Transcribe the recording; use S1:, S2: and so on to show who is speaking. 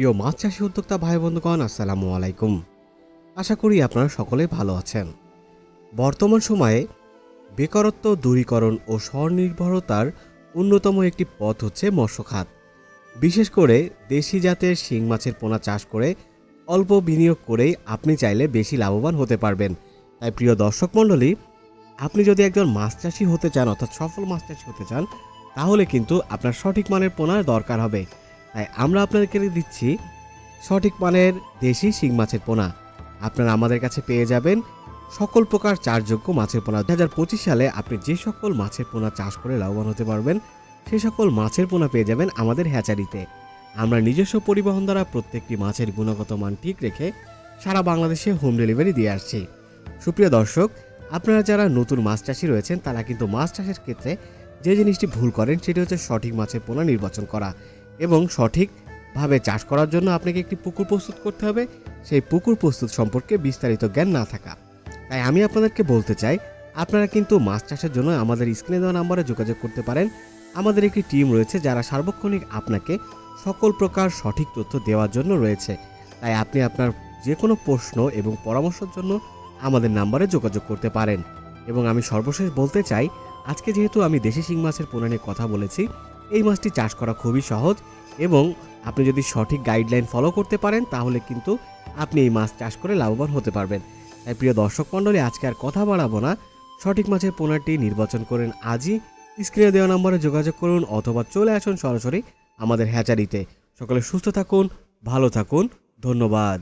S1: প্রিয় মাছ চাষি উদ্যোক্তা ভাই বন্ধুগণ আসসালামু আলাইকুম। আশা করি আপনারা সকলে ভালো আছেন। বর্তমান সময়ে বেকারত্ব দূরীকরণ ও স্বনির্ভরতার অন্যতম একটি পথ হচ্ছে মৎস্য খাত। বিশেষ করে দেশি জাতের শিং মাছের পোনা চাষ করে অল্প বিনিয়োগ করেই আপনি চাইলে বেশি লাভবান হতে পারবেন। তাই প্রিয় দর্শক মণ্ডলী, আপনি যদি একজন মাছ চাষি হতে চান অর্থাৎ সফল মাছ চাষি হতে চান, তাহলে কিন্তু আপনার সঠিক মানের পোনার দরকার হবে। তাই আমরা আপনাদেরকে দিচ্ছি সঠিক মানের দেশি শিং মাছের পোনা। আপনারা আমাদের কাছে পেয়ে যাবেন সকল প্রকার চাষযোগ্য মাছের পোনা। দু হাজার পঁচিশ সালে আপনি যে সকল মাছের পোনা চাষ করে লাভবান হতে পারবেন, সে সকল মাছের পোনা পেয়ে যাবেন আমাদের হ্যাচারিতে। আমরা নিজস্ব পরিবহন দ্বারা প্রত্যেকটি মাছের গুণগত মান ঠিক রেখে সারা বাংলাদেশে হোম ডেলিভারি দিয়ে আসছি। সুপ্রিয় দর্শক, আপনারা যারা নতুন মাছ চাষি রয়েছেন, তারা কিন্তু মাছ চাষের ক্ষেত্রে যে জিনিসটি ভুল করেন, সেটি হচ্ছে সঠিক মাছের পোনা নির্বাচন করা। এবং সঠিকভাবে চাষ করার জন্য আপনাকে একটি পুকুর প্রস্তুত করতে হবে। সেই পুকুর প্রস্তুত সম্পর্কে বিস্তারিত জ্ঞান না থাকা। তাই আমি আপনাদেরকে বলতে চাই, আপনারা কিন্তু মাছ চাষের জন্য আমাদের স্ক্রিনে দেওয়া নাম্বারে যোগাযোগ করতে পারেন। আমাদের একটি টিম রয়েছে যারা সার্বক্ষণিক আপনাকে সকল প্রকার সঠিক তথ্য দেওয়ার জন্য রয়েছে। তাই আপনি আপনার যে কোনো প্রশ্ন এবং পরামর্শের জন্য আমাদের নাম্বারে যোগাযোগ করতে পারেন। এবং আমি সর্বশেষ বলতে চাই, আজকে যেহেতু আমি দেশি শিং মাছের পোনা নিয়ে কথা বলেছি এই মাছটি চাষ করা খুবই সহজ এবং আপনি যদি সঠিক গাইডলাইন ফলো করতে পারেন, তাহলে কিন্তু আপনি এই মাছ চাষ করে লাভবান হতে পারবেন। তাই প্রিয় দর্শক মণ্ডলী, আজকে আর কথা বাড়াবো না। সঠিক মাছের পোনাটি নির্বাচন করেন আজই স্ক্রিনে দেওয়া নম্বরে যোগাযোগ করুন অথবা চলে আসুন সরাসরি আমাদের হ্যাচারিতে সকলে সুস্থ থাকুন, ভালো থাকুন। ধন্যবাদ।